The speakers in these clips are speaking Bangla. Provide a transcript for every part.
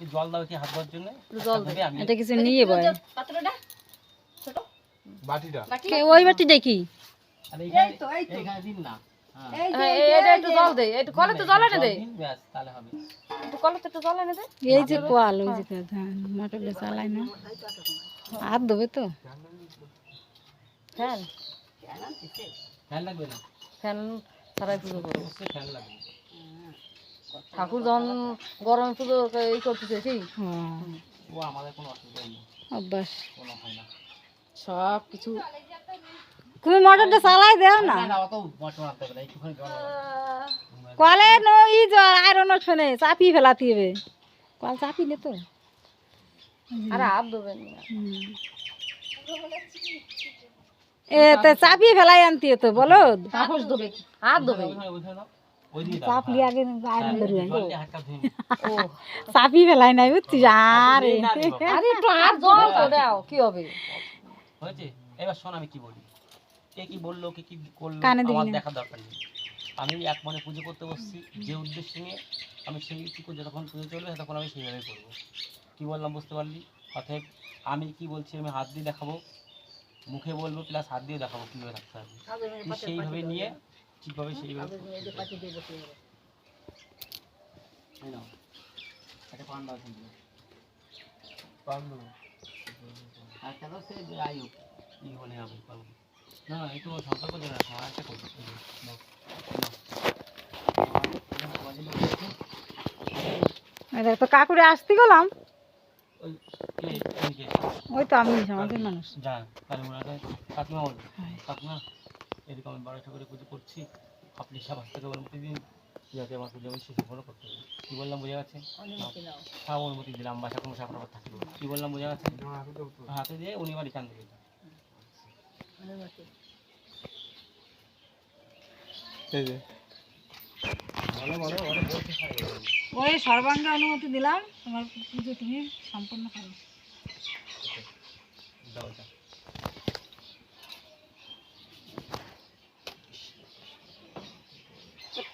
এই জল দাও কি হাত ধোয়ার জন্য? জল একটা দে। ভেবে আমি এটা কিছু নিয়ে বয়। পাত্রটা ছোট। বাটিটা। কে ওই বাটি দেখি। আর এই তো, এই তো। এইখানে দিন না। হ্যাঁ। যে, হ্যাঁ, এই এটা একটু জল দে। একটু কলে তো জল এনে দে। ব্যাস তাহলে হবে। একটু কলে তো একটু জল এনে দে। এই যে কোয়াল ওই যে ধান মোটরটা চালাই না। হাত দেবে তো। ফ্যান। ফ্যান লাগবে না। ফ্যান ছাড়াই পুজো করব। ফ্যান লাগবে। ঠাকুর যখন গরম পুজো এই করতেছে সেই? ও আমাদের কোনো অসুবিধা নেই। অভ্যাস। কোনো হয় না। সব কিছু তুমি মোটরটা চালাই দাও না। না না অত মশলা আনতে হবে না জল কলে নই জল আয়রন ফেনে চাপি ফেলাতে হবে। কল চাপি নে তো। আর হাত দেবেন এ তো চাপি ফেলাই আনতে তো বলো। সাহস দেবে হাত দেবে আয়রন। ও চাপি ফেলাই নাই বুঝছিস আরে না রে বাবা। আরে একটু হাত জল তো দাও কি হবে? হয়েছে? এবার শোন আমি কি বলি। কে কি বলল কে কি করল আমার দরকার নেই। আমি এক মনে পুজো করতে বসছি যে উদ্দেশ্য নিয়ে আমি সেই যতক্ষণ পুজো চলবে ততক্ষণ আমি সেইভাবে করব। কি বললাম বুঝতে পারলি? অতএব আমি কি বলছি আমি হাত দিয়ে দেখাবো। মুখে বলব প্লাস হাত দিয়ে দেখাবো কীভাবে থাকতে হবে। সেইভাবে নিয়ে ঠিকভাবে সেইভাবে একটা পান দাও এখান থেকে। আর একটা দাও, সে যাই হোক, ই হলে হবে, পারব। না না করে রাখো আর একটা করব নাও। এটা তো কাকুরে আসতে গেলাম। ওই তো আমি সমাজের মানুষ। যা ওনাকে কাকিমা বলব কাকিমা এরকম আমি বারোটা করে পুজো করছি। আপনি সব হাত থেকে অনুমতি দিন যাতে আমার পুজো আমি শেষ ভালো করতে পারি। কী বললাম বোঝা গেছে? হ্যাঁ অনুমতি দিলাম বাসা কোনো সাপড়া থাকল কী বললাম বোঝা গেছে? হাতে দিয়ে উনি বাড়ি চান দিয়ে পারে ওই সর্বাঙ্গে অনুমতি দিলাম তোমার পুজো তুমি সম্পূর্ণ করো দাও দাও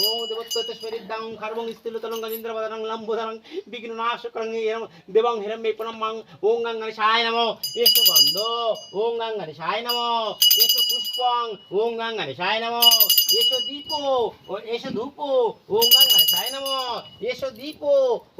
ওম দেবত্তস্মরিদ্দাং খর্বং স্থিলতলং গজেন্দ্রবদরং লম্বোদরং বিঘ্ননাশকরং দেবং হিরম্যে পুনম্মাং ওং গঙ্গণেশায় নমো। এসো গন্ধ ওং গঙ্গণেশায় নমো। এসো পুষ্পং ওং গঙ্গণেশায় নমো। এসো দীপ ও এসো ধূপ ওং গঙ্গণেশায় নমো। এসো দীপ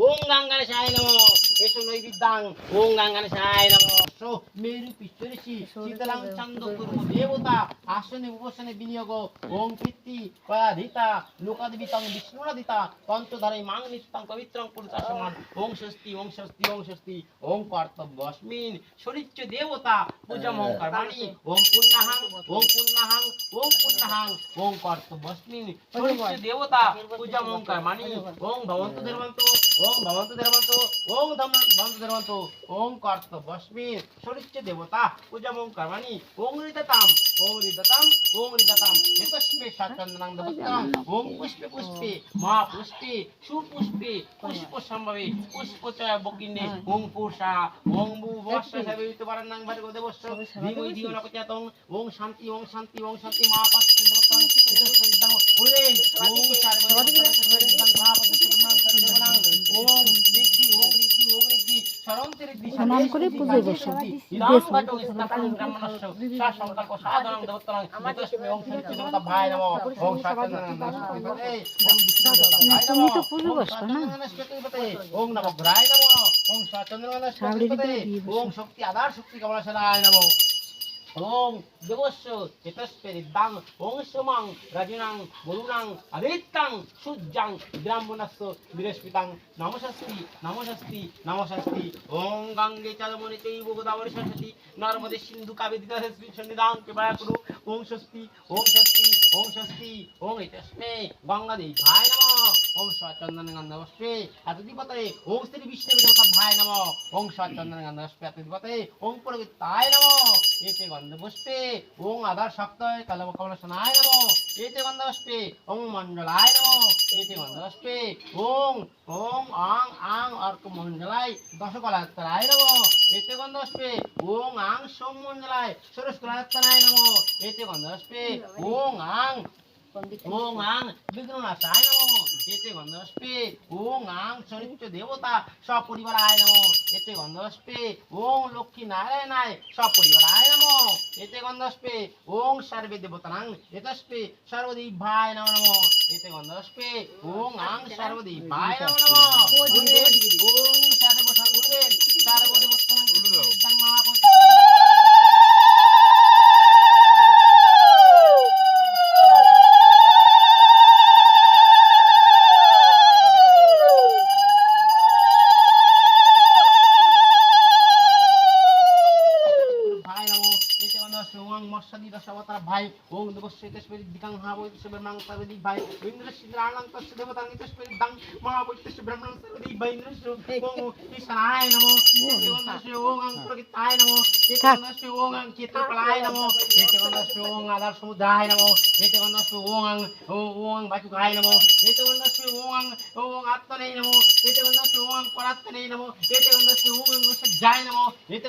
ওং গঙ্গণেশায় নমো। এসো নৈবিদ্যাং ওং গঙ্গণেশায় নমো। এসো মেরু পিশ্বরেশি শীতলাং চন্দ কুর্ম দেবতা আসনে উপসনে বিনিয়োগ ওং কীর্তি পয়াধিতা লোকাদিবিতং বিষ্ণুরাদিতা তন্ত্রধারে মাং নিত্যং পবিত্রং পুরুষাসমান ওং স্বস্তি ওং স্বস্তি ওং স্বস্তি ওং কর্তব্যস্মিন শরীচ্চ দেবতা পূজমং কর্মাণি ওং পুণ্যাহাং ওং পুণ্যাহাং ওং পুণ্যাহাং ওং কর্তব্যস্মিন শরীচ্চ দেবতা পূজমং কর্মাণি ওং ভবন্তু ধর্মন্ত ওং ভবন্তু ধর্মন্ত ওং ধম্মন্ত ভবন্তু ধর্মন্ত ওং কর্তব্যস্মিন শরীচ্চ দেবতা পূজমং কর্মাণি ওং হৃদতাম ওং হৃদতাম ওং হৃদতাম এতস্মে সাচন্দনাং দেবতাম ওং পুষ্পে পুষ্পে মা পুষ্পে সুপুষ্পে পুষ্প সম্ভবে পুষ্পচয় বকিনে ওং পুষা ওং বু বর্ষ সেবিত পারান্নাং ভার্গো দেবস্য ধীমহি ধিও ন প্রচয়াতং শান্তি ওং শান্তি ওং শান্তি মা পাশ দেবতাং এতস্মে বিদ্যাং উলেন ওং সর্বদেবতাং মা পাশ দেবতাং সর্বদেবতাং ঋদ্ধি ওং ঋদ্ধি ওং ঋদ্ধি প্রণাম করে পুজো বসো। তুমি তো পুজো বসো না ওং। শক্তি আধার শক্তি কমলাশনায় নমঃ ওং দেবস্য এতস্পেরিদ্দাং ওং সোমাং, রাজুনাং বরুণাং আদিত্যাং, সূর্যাং ব্রাহ্মণস্য বৃহস্পতিং নমস্তি নমস্তি নমস্তি ওং গঙ্গে চলমণি চৈব গোদাবরী সরস্বতী, নর্মদে সিন্ধু কাবেরী তস্মিন সন্নিধাং কৃপয়া কুরু, ওং স্বস্তি ওং স্বস্তি ওং স্বস্তি। ওং এতস্মে গঙ্গাদেবী ভাই নমঃ। ওং চন্দন গন্ধ পুষ্পে এতদিপতে ওং শ্রী বিষ্ণু দেবতা ভাই নম। ওং চন্দন গন্ধ পুষ্পে এতদিপতে ওং পুরোহিতায় নম। এতে গন্ধ পুষ্পে, ওং আধার শক্তয় কলম কমলসনায় নম, এতে গন্ধ পুষ্পে ওং মঞ্জলায় নম, এতে গন্ধ পুষ্পে ওং ওং আং আং, অর্ক মণ্ডলায় দশকলাত্তরায় নম, এতে গন্ধ পুষ্পে ওং, আং, সোম মণ্ডলায় ষোড়শকলাত্তরায় নম, এতে গন্ধ পুষ্পে ওং, আং ওং আং বিঘ্ননাশায় নম এতে গন্ধস্পে ওং আং চরিত্র দেবতা সপরিবারায় নম এতে গন্ধস্পে ওং লক্ষ্মী নারায়ণায় সপরিবারায় নম এতে গন্ধস্পে ওং সর্বে দেবতানাং এতস্পে সর্বদীভায় নম নম এতে গন্ধস্পে ওং আং সর্বদীভায় নম নম ওং সর্ব সর্বদেব সর্বদেবতানাং ইদং মহাপুরুষায় ভাই নমো এতে গন্ধ ওং মৎস্যাদি দশাবতার ভাই ওং ভাই ইন্দ্রস্য ইন্দ্রাণাং তস্য দেবতাং তেস্পরি দাং মহাবৈতস্য ব্রহ্মাং সর্বদি ভাই ইন্দ্রস্য ওং নমো এতে ওং অং প্রকৃতায় নমো এতে গন্ধস্য ওং চিত্রকলায় নমো এতে গন্ধস্য ওং আধার সমুদ্রায় নমো এতে গন্ধস্য ওং অং ওং বাচুকায় নমো এতে গন্ধস্য ওং ওং আত্মনে নমো এতে ওং নমো এতে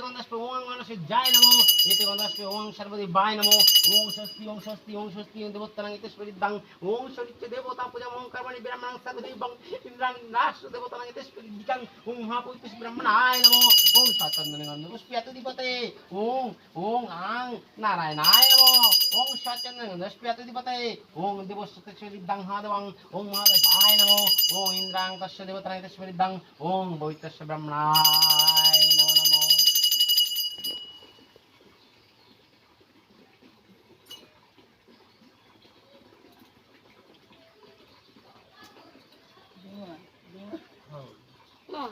এতে এতে স্বস্তি ওং স্বস্তি দেবতারাং ইতেশ্বরী দাং ওং সরিচ্চ দেবতা পূজা ওং কর্মণি ব্রাহ্মণাং সর্বদেবং ইন্দ্রাং রাষ্ট্র দেবতারাং ইতেশ্বরী দিকাং ওং মহাপৈতিস ব্রাহ্মণায় নমো ওং সচন্দন গন্ধ পুষ্পিয়াত দিপতে ওং ওং আং নমো ওং সচন্দন গন্ধ দিপতে ওং দেবস্বতেশ্বরী দাং হাদবং ওং মহাদেবায় নমো ওং ইন্দ্রাং তস্য দেবতারাং ইতেশ্বরী দাং ওং বৈতস্য নমো নমো মা,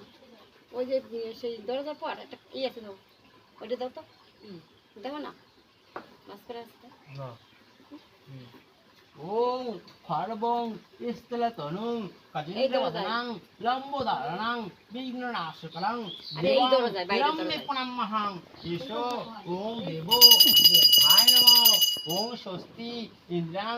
ওই যে সেই দরজার পর একটা ই আছে তো ওইটা দাও তো। দেখো না মাছ করে আসতে না ওং এই দরজায়। কাজিন্দ্রবদনাং লম্বোদারণাং বিঘ্ননাশকলং বিলম্বে। প্রণামহং ঈশো ওং দেব দেবায় নম ওং স্বস্তি ইন্দ্রাং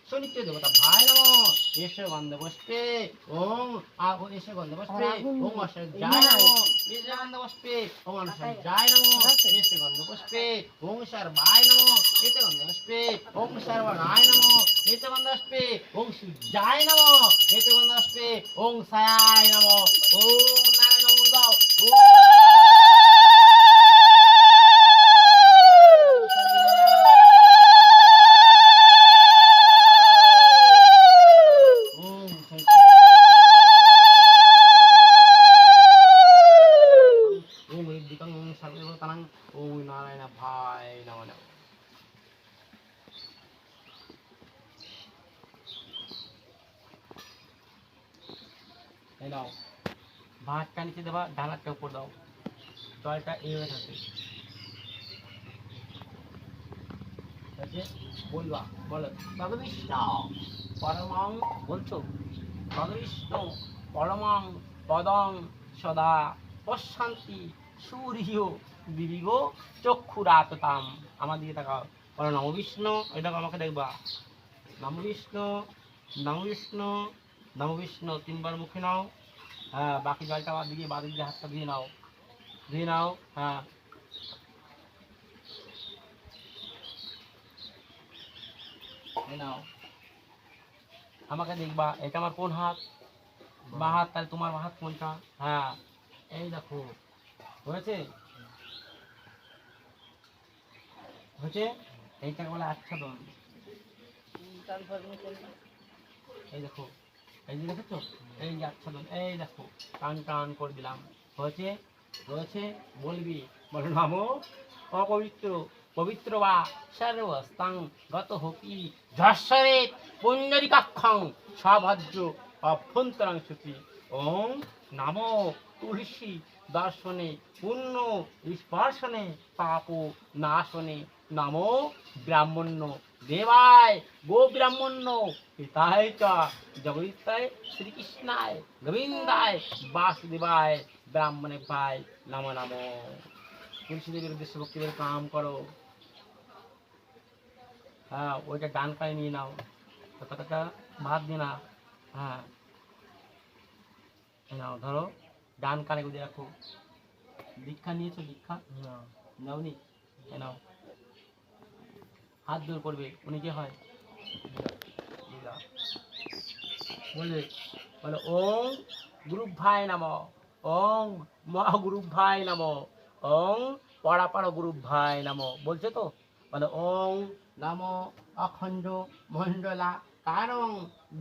সনিত্য দেবতা ভাই নম এস গন্ধ পুষ্পে ওং আহ এস গন্ধ পুষ্পে ওং অশ্বর জয় নম এস গন্ধ পুষ্পে ওং অনশ্বর জয় নম এস গন্ধ পুষ্পে ওং সর্বায় নম এতে গন্ধ পুষ্পে ওং সর্বনায় নম এতে গন্ধ পুষ্পে ওং সূর্যায় নম এতে গন্ধ পুষ্পে ওং সায়ায় নম ওং নারায়ণ দাও ওম দিকং সর্বতাং ওম নারায়ণ ভাই নমঃ নমঃ এই নাও দেবা ডালাটা উপর দাও। জলটা এইভাবে থাকে। বলবা, বলো তদবিষ্ণ পরমাং, বলছো? তদবিষ্ণ পরমাং পদং সদা প্রশান্তি সূর্য বিবিগ চক্ষুরাততাম। আমার দিকে তাকাও। বলো, নম বিষ্ণু এটা আমাকে দেখবা। নম বিষ্ণু নম বিষ্ণু নম বিষ্ণু, তিনবার মুখে নাও। হ্যাঁ বাকি জলটা আমার দিকে বাদিক দিয়ে হাতটা দিয়ে নাও। দিয়ে নাও হ্যাঁ। নাও। আমাকে দেখবা, এটা আমার কোন হাত? বা হাত, তাহলে তোমার হাত কোনটা? হ্যাঁ এই দেখো। হয়েছে? হয়েছে? এইটাকে বলে আচ্ছাদন। এই দেখো। এই যে দেখেছ? এই আচ্ছাদন এই দেখো, টান টান করে দিলাম। হয়েছে? রয়েছে বলবি? বল নামো অপবিত্র, পবিত্র বা সর্বস্তাং গত হকি যশ্বরে পুণ্ডরিকাক্ষং সভদ্র অভ্যন্তরাং সুখী ওম নামো তুলসী দর্শনে, পুণ্য স্পর্শনে পাপ নাশনে। নমো ব্রাহ্মণ্য দেবায় গো ব্রাহ্মণ্য, পিতায় চ জগদিতায় শ্রীকৃষ্ণায় গোবিন্দায় বাসুদেবায় ব্রাহ্মণে ভাই নম নম। তুলসী দেবীর উদ্দেশ্যে কাম করো। হ্যাঁ ওইটা ডান পায়ে নিয়ে নাও। কথাটা ভাত দিয়ে না হ্যাঁ। নাও, ধরো, ডান কানে গুঁজে রাখো। দীক্ষা নিয়েছো, দীক্ষা? নাও। নি নাও। হাত জোর করবে, উনি কে হয়। বলবে, বলো, ওং গুরু ভাই নাম, ওং মহাগুরু ভাই নাম, ওং পড়াপাড়া গুরু ভাই নাম। বলছো তো? বলো, ওং নম অখণ্ড মণ্ডলা কারং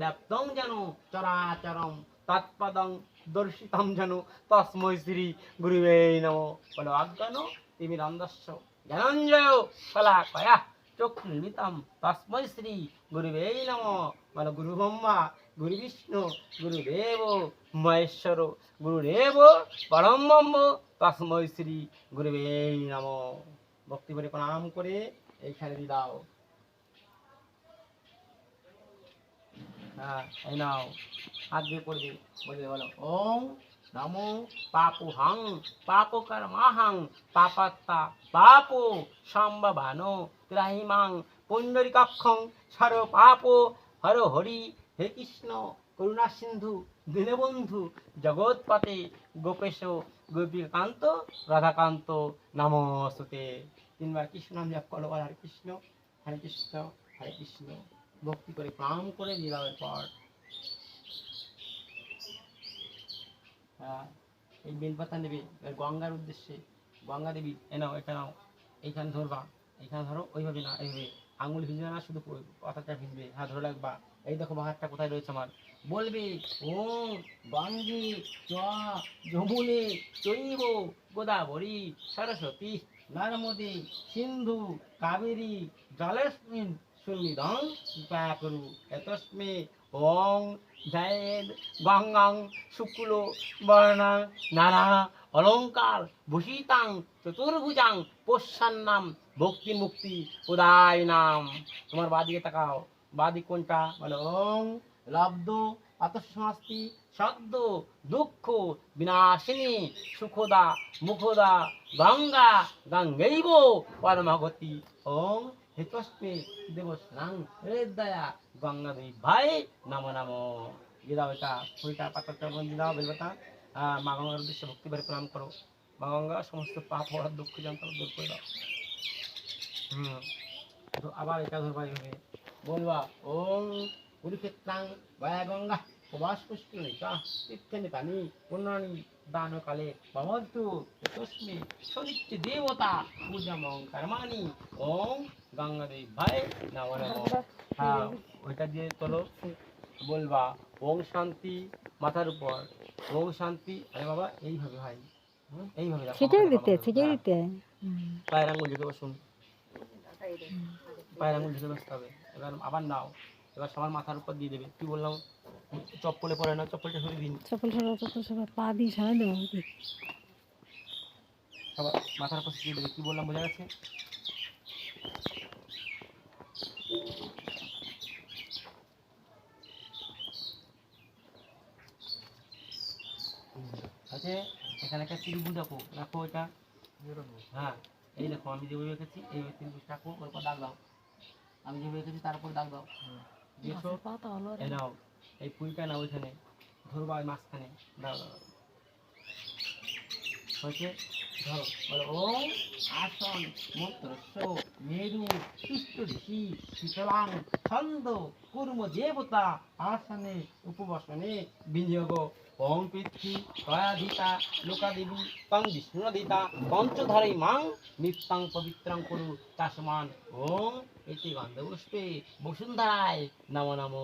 ব্যাপ্তং যেন চরাচরম তৎপদং দর্শিতম যেন তস্মৈ শ্রী গুরুবে নম। বলো, অজ্ঞান তিমি নন্দস্য জ্ঞানঞ্জয় কলা কয়া? চক্ষু নিমিতম তস্মৈ শ্রী গুরুবে নম। বলো গুরু ব্রহ্মা, গুরু বিষ্ণু গুরুদেব মহেশ্বর গুরুদেব পরম ব্রহ্ম, তস্মৈ শ্রী গুরুবে নম। ভক্তি করে প্রণাম করে এইখানে দিয়ে দাও। হ্যাঁ এই নাও। হাত দিয়ে পড়বে বলবে বলো, ওম নমো পাপু হং পাপ কর্মাহং পাপাত্তা পাপ সম্ভবানো ত্রাহিমাং পুণ্ডরিকাক্ষং সর পাপ হর হরি হে কৃষ্ণ, করুণা সিন্ধু, দীনবন্ধু, জগৎপতে গোপেশ, গোপীকান্ত, রাধাকান্ত নমস্তে তিনবার কৃষ্ণ নাম জপ করো, হরে কৃষ্ণ হরে কৃষ্ণ হরে কৃষ্ণ। ভক্তি করে প্রণাম করে নিলামের পর। এই বেলপাতা নেবে গঙ্গার উদ্দেশ্যে। গঙ্গা দেবী এনাও নাও, এটা নাও, এইখানে ধরবা। এইখানে ধরো ওইভাবে না, এইভাবে আঙুল ভিজবে না, শুধু পাতাটা ভিজবে। হ্যাঁ ধরে রাখবা। এই দেখো বাহারটা কোথায় রয়েছে আমার? বলবে, ও গঙ্গে চ, যমুনে, চৈব, গোদাবরী, সরস্বতী, নর্মদে, সিন্ধু, কাবেরী, জলস্মিন সুনিধং করু এতস্মে, ওং, জয়েদ, গঙ্গাং, শুক্ল, বর্ণাং নানা অলঙ্কার, ভূষিতাং, চতুর্ভুজাং পোষান্নাম ভক্তি মুক্তি, উদায় নাম। তোমার বাদিকে তাকাও। বাদিক কোনটা? বলো ওং লব্ধ আতসমাস্তি শব্দ দুঃখ, বিনাশিনী, সুখদা, মুখদা, গঙ্গা, গঙ্গৈব পরমগতি ওং হেতস্মে দেবস্নাং হৃদয়া, গঙ্গা দেবী ভাই, নম নম। দিয়ে এটা, ফুলটা পাতাটা বন্ধু দাও মা গঙ্গার উদ্দেশ্যে ভক্তি ভরে প্রণাম করো। মা গঙ্গা, সমস্ত পাপ হওয়ার দুঃখ, যন্ত্রণা দূর করে দাও। তো আবার এটা এইভাবে বলবা ওম কুরুক্ষেত্রাং বয়া গঙ্গা প্রবাস পুষ্করিণীকা তীর্থেনে পানি পুণ্যানি দানকালে ভবন্তু তস্মে দেবতা পূজামং কর্মাণি। ওম গঙ্গা দেবী ভাই নম নম। হ্যাঁ ওইটা দিয়ে তোলো বলবা ওম শান্তি মাথার উপর ওম শান্তি। আরে বাবা এইভাবে ভাই এইভাবে দিতে বাঁকা দিতে হ্যাঁ, পায়ের আঙুল ঝুঁকে বসুন। পায়ের আঙুল ঝুঁকে বসতে হবে। এবার আবার নাও। এবার সবার মাথার উপর দিয়ে দেবে। কি বললাম? চপ্পলে পরে না চপ্পলটা সরিয়ে দিন। চপ্পল সরা চপ্পল সরা পা দিয়ে সরাই দেবো সবার মাথার উপর দিয়ে দেবে। কি বললাম বোঝা গেছে? আছে এখানে একটা ত্রিভুজ রাখো রাখো এটা হ্যাঁ। এই দেখো আমি যেভাবে রেখেছি এই ত্রিভুজ রাখো ওর উপর দাগ দাও। আমি যেভাবে রেখেছি তার উপর দাগ দাও। পাতা হলো এই নাও এই ফুলটা নাও ওইখানে ধরবা ওই মাঝখানে। দাও দাও দাও। হয়েছে? ধরো বলো ও আসন মন্ত্রস্য মেরু শীতলাং ছন্দ কুর্ম দেবতা আসনে উপবাসনে বিনিয়োগ। ওং পৃথ্বী কয়াধিতা লোকাদেবী তং বিষ্ণুদিতা পঞ্চধরই মাং নিত্যাং পবিত্রাং কুরু তাসমান ওং এটি গন্ধপুষ্পে বসুন্ধরায় নম নম।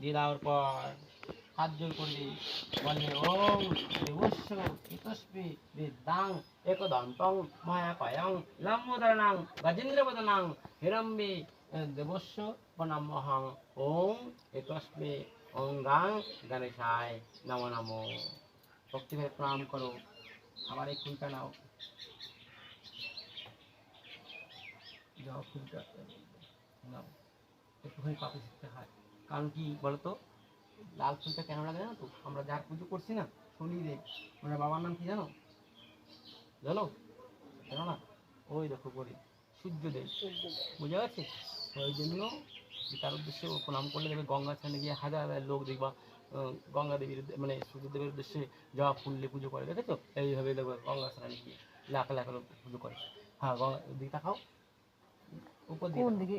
দিয়ে পর হাত জোর করলে বলে, ওম দেবস্য ইতস্মি বিদ্যাং একদন্তং মায়া কয়ং লম্বোদরণাং গজেন্দ্রবদনাং হিরম্বি দেবস্য ওম অঙ্গাং গণেশায় নম নম। ভক্তিভাবে প্রণাম করো। আবার এই ফুলটা নাও। যাও ফুলটা নাও। একটুখানি পাপে শিখতে হয়। কারণ কি বলতো? লাল ফুলটা কেন লাগে জানো তো? আমরা যার পুজো করছি না শনি শনিদেব ওনার বাবার নাম কি জানো? জানো? জানো না? ওই দেখো করে সূর্যদেব বুঝা গেছে? ওই জন্য তার উদ্দেশ্যে ও প্রণাম করলে দেখবে গঙ্গা স্থানে গিয়ে হাজার হাজার লোক দেখবা গঙ্গা দেবীর মানে সূর্যদেবের উদ্দেশ্যে যাওয়া ফুললে পুজো করে দেখেছ এইভাবে দেখবে গঙ্গা স্নানে গিয়ে লাখ লাখ লোক পুজো করে। হ্যাঁ গঙ্গা দিকে তাকাও। উপর দিকে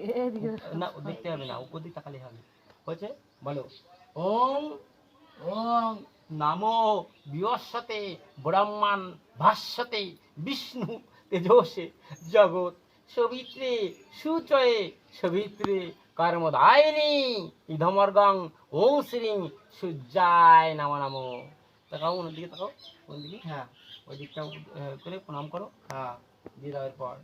না দেখতে হবে না উপর দিকে তাকালে হবে। হয়েছে? বলো। ওম ওম নামো বিয়সতে ব্রহ্মাণ ভাষ্যতে বিষ্ণু তেজসে জগৎ সবিত্রে সুচয়ে সবিত্রে কর্মদায়িনী ইধমর্গং ওং শ্রীং সূর্যায় নাম নামো তাকাও ওনার দিকে তাকাও কোন দিকে হ্যাঁ ওই দিকটা করে প্রণাম করো হ্যাঁ দিয়ে দেওয়ার পর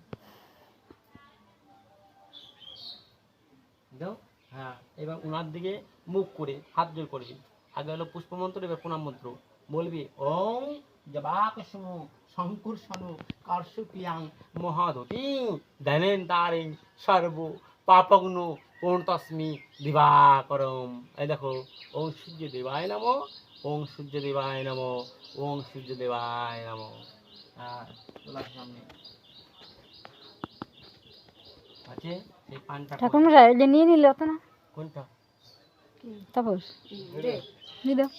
দাও হ্যাঁ এবার ওনার দিকে মুখ করে হাত জোর করবি আগে হলো পুষ্পমন্ত্র এবার প্রণাম মন্ত্র বলবি ওম জবাকসম শঙ্কুর সনু কার্ষুপিয়াং মহাদতি ধ্যানেন তারিং সর্ব পাপগ্ন পূর্ণতস্মি দিবাকরম। এই দেখো ওম সূর্য দেবায় নম ওম সূর্য দেবায় নম ওম সূর্য দেবায় নম হ্যাঁ তোলার সামনে। আছে? সেই পানটা ঠাকুর মশাই যে নিয়ে নিলে হতো না? কোনটা? দিয়ে দাও।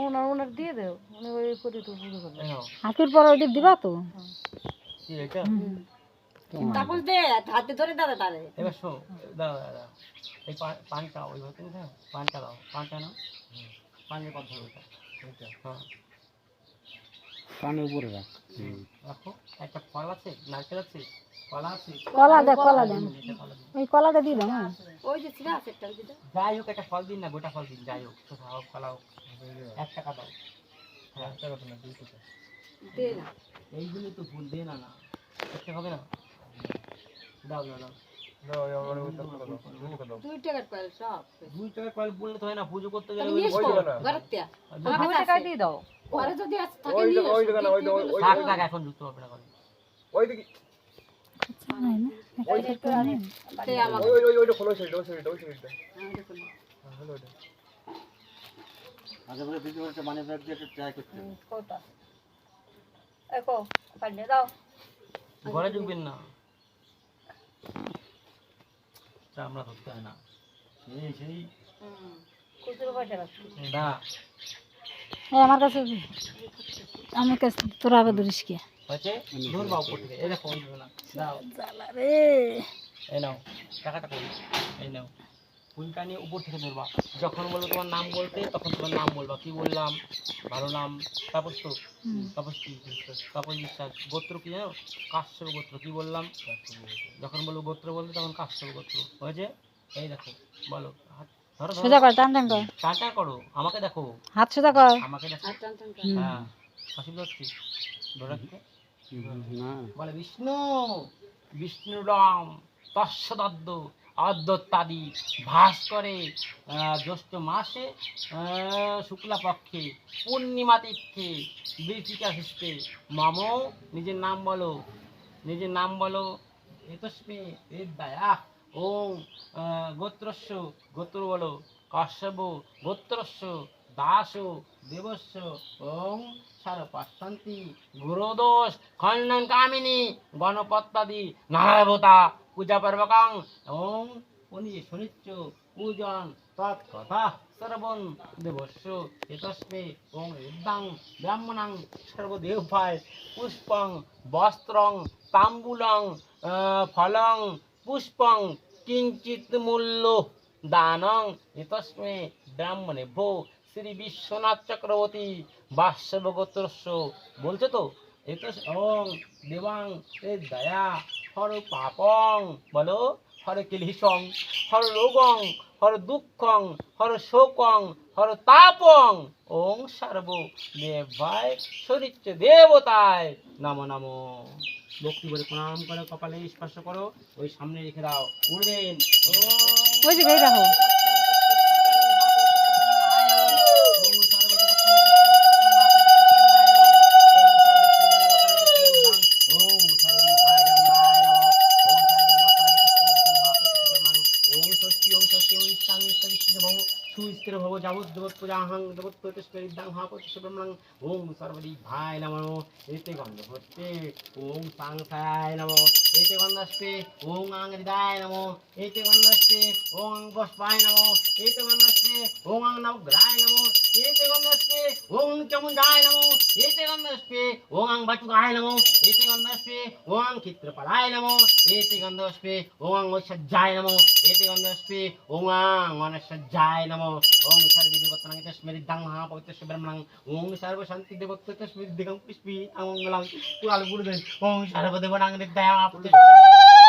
ওনার ওনার দিয়ে দাও। উনি ওই করে তো পুজো করবে এই নাও। হাঁটুর পর ওই দিক দিবা তো? এটা? তারপর দে হাতে ধরে দাদা তারে। এবার শো দাও দাও দাও এই পানটা ওই ভাবে দাও পানটা দাও। পানটা নাও। পানের কথা ওইটা হ্যাঁ। কানের উপরে রাখ। রাখো। একটা ফল আছে? নারকেল আছে? কলা আছে? কলা দে কলা দেন এটা কলা দিন। ওই কলাটা দিয়ে দাও ওই যে ছিল আছে একটা দিদা যাই হোক একটা ফল দিন না গোটা ফল দিন যাই হোক। কলা হোক। এক টাকা দাও। হ্যাঁ। এক টাকা না দুই টাকা। দে না। এইগুলো তো ভুল দে না হবে না? দাও দাও দাও। দুই টাকার কয়েল সব। দুই টাকা কয়েল বললে তো হয় না পুজো করতে গেলে তাহলে নিয়ে এসো আমার কাছে দিয়ে দাও। ঘরে যদি থাকে নিয়ে এখন যুক্ত হবে না ঘরে ঢুকবেন না। চামড়া ধরতে হয় না। সেই। সেই খুচরো পয়সা না আমার কাছে আমার কাছে তোরা আগে ধরিস কে? এই না দাও রে। এই নাও টাকাটা এই নাও। ফুলটা নিয়ে উপর থেকে ধরবা। যখন বলব তোমার নাম বলতে তখন তোমার নাম বলবা। কি বললাম? ভালো নাম? তাপস তো তাপস কি তাপস বিশ্বাস। গোত্র কি জানো? কাশ্যপ গোত্র। কি বললাম? যখন বলব গোত্র বলতে তখন কাশ্যপ গোত্র। হয়েছে? এই দেখো বলো। হাত ধরো সোজা কর টান টান কর। টাটা করো। আমাকে দেখো। হাত সোজা কর। আমাকে দেখো। টান টান কর। হ্যাঁ। অসুবিধা হচ্ছে ধরে রাখতে। বলে বিষ্ণু! বিষ্ণু রাম তস্যদদ্দ অদ্যত্যাদি ভাস করে জ্যৈষ্ঠ মাসে আহ, শুক্লা পক্ষে পূর্ণিমা তিথে বৃতিকা হিসতে মাম। নিজের নাম বলো নিজের নাম বলো। এতস্মে বিদ্যায়া ওম আহ, গোত্রস্য গোত্র বলো। কাশ্যপ গোত্রস্য দাস দেবস্য ওম সারপাশান্তি গুরুদোষ খণ্ডন কামিনী গণপত্যাদি নারায়বতা পূজা পর্বকাং ওম উনি শনিচ্চ পূজন তৎকথা সর্বন দেবস্য এতস্মে ওম বিদ্যাং ব্রাহ্মণাং সর্বদেবায় পুষ্পং বস্ত্রং তাম্বুলং ফলং পুষ্পং কিঞ্চিত মূল্য দানং এতস্মে ব্রাহ্মণে ভো শ্রী বিশ্বনাথ চক্রবর্তী বাস্যবগোত্রস্য বলছো তো এত ওং দেবাং দয়া হর পাপং, বলো, হর কিলিশং, হর রোগং, হর দুঃখং, হর শোকং, হর তাপং। ওং সর্ব দেবায় শরীর দেবতায়, নম নম। ভক্তি করে প্রণাম করে, কপালে স্পর্শ করো, ওই সামনে রেখে দাও। উড়বেন। ওই যে রাখো সুস্থির ভব যাবৎ দেবত পূজাহং দেবত প্রতিষ্ঠিতাং মহাপতিষ্ঠ ব্রহ্মণং ওম সর্বদি ভাই নমো এতে গন্ধ ভর্তে ওম সাংসায় নমো এতে গন্ধস্তে ওম আং হৃদায় নমো এতে গন্ধস্তে ওম আং পুষ্পায় নমো এতে গন্ধস্তে ওম আং নবগ্রায় নমো এতে গন্ধস্তে ওম আং চামুণ্ডায় নমো এতে গন্ধস্তে ওম আং বটুকায় নমো এতে গন্ধস্তে ওম আং চিত্রপলায় নমো এতে গন্ধস্তে ওম আং ঐশ্বর্যায় নমো এতে গন্ধস্তে ওম আং অনসজ্জায় নমো ওম সর্বে দেবতাং তস্মৃদ্ধাং মহাপবিত্রস্য ব্রহ্মণং ওম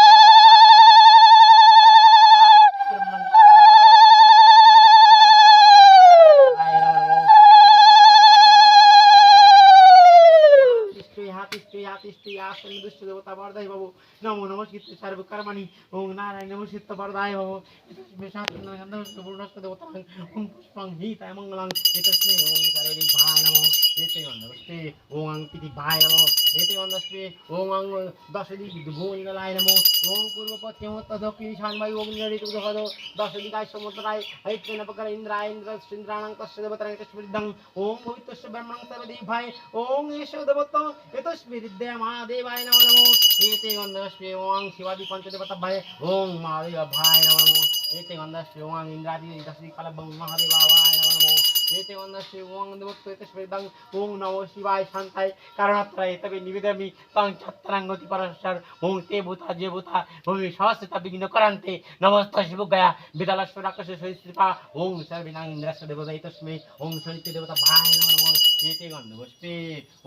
অগ্নি ঋতু দহদ দশ দিকায় সমুদ্রায় ঐক্যেন প্রকার ইন্দ্রায় ইন্দ্র ইন্দ্রাণং তস্য দেবতারাং তস্মৃদ্ধং ওম পবিত্রস্য ব্রহ্মণং সর্বদেব ভাই ওম এষ দেবত এতস্মৃদ্যা মহাদেবায় নম নমো। এতে গন্ধস্তে ওং শিবাদি পঞ্চদেবতা ওং ওম মহাদেব ভাই নমো। এতে গন্ধস্তে ওং ইন্দ্রাদি দশদি কালবং মহাদেবায় নম নমো। এতে গন্ধস্তে ওম দেবত্ব এতস্মৃদ্ধং ওম নমো শিবায় শান্তায় কারণাত্রায় তবে নিবেদমি তং ছত্রাঙ্গতি পরস্পর ওম তে ভূতা যে ভূতা ওম সহস্রতা বিঘ্ন করান্তে নমস্ত শিবগয়া। বিদালস্ব রাক্ষস সহিষ্ঠা ওম সর্বিনাং ইন্দ্রস্য দেবতা তস্মৈ। ওম সনিত্য দেবতা ভাই নমঃ এতে গন্ধ পুষ্পে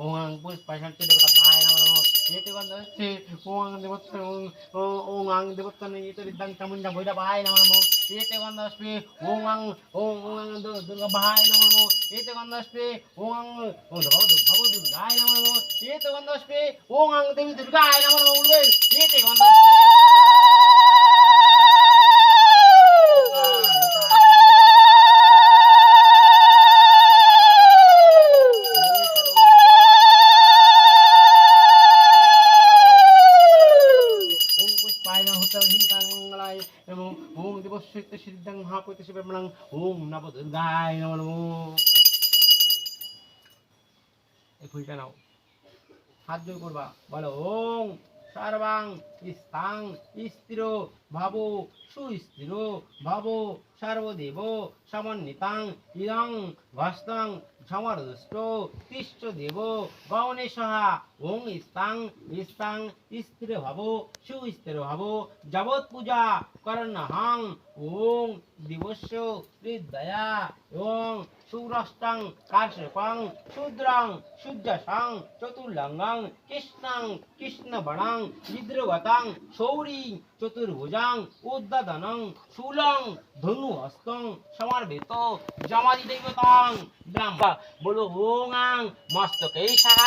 ওম পুষ্পাশান্তি দেবতা ভাই নমঃ এতে গন্ধ পুষ্পে ওম দেবত্ব ওম ওম আং দেবত্ব এতে ভৈরা ভাই নমঃ নমঃ। এতে গন্ধ পুষ্পে ওম আং ওম দুর্গা ভাই নমঃ এতে গন্ধ পুষ্পে ওম আং ওম ভব দুর্গায় নমঃ এতে গন্ধ পুষ্পে ওম আং দেবী দুর্গায় নমঃ উঠবেন এতে গন্ধ ওম পুষ্পায় নমঃ হিতাং মঙ্গলায় নমঃ দুর্গায় নমঃ নমঃ এই ফুলটা নাও। হাত জোর করবা। বলো ওম সর্বাং স্থাং স্থির ভাব সুস্থির ভাব সর্বদেব সমন্বিতাং ইদং ভস্তং সমরদুষ্ট তিষ্ঠ দেব গণেশহা ওং স্থাং স্তাং স্থির ভাব সুস্থির ভাব, যাবৎ পূজা করণহং, ওং দিবস্য হৃদয়া, ওং সুরষ্টং কাশ্যপং শূদ্রং শুদ্ধসং চতুর্লঙ্গং কৃষ্ণং কৃষ্ণবণং বিদ্রগতং শৌরী চতুর্ভুজাং উদ্দাদনং শূলং ধনু হস্তং সমর্বিত জমাদি দেবতাং ব্রহ্মা বলো ওং আং মস্তকে সাহা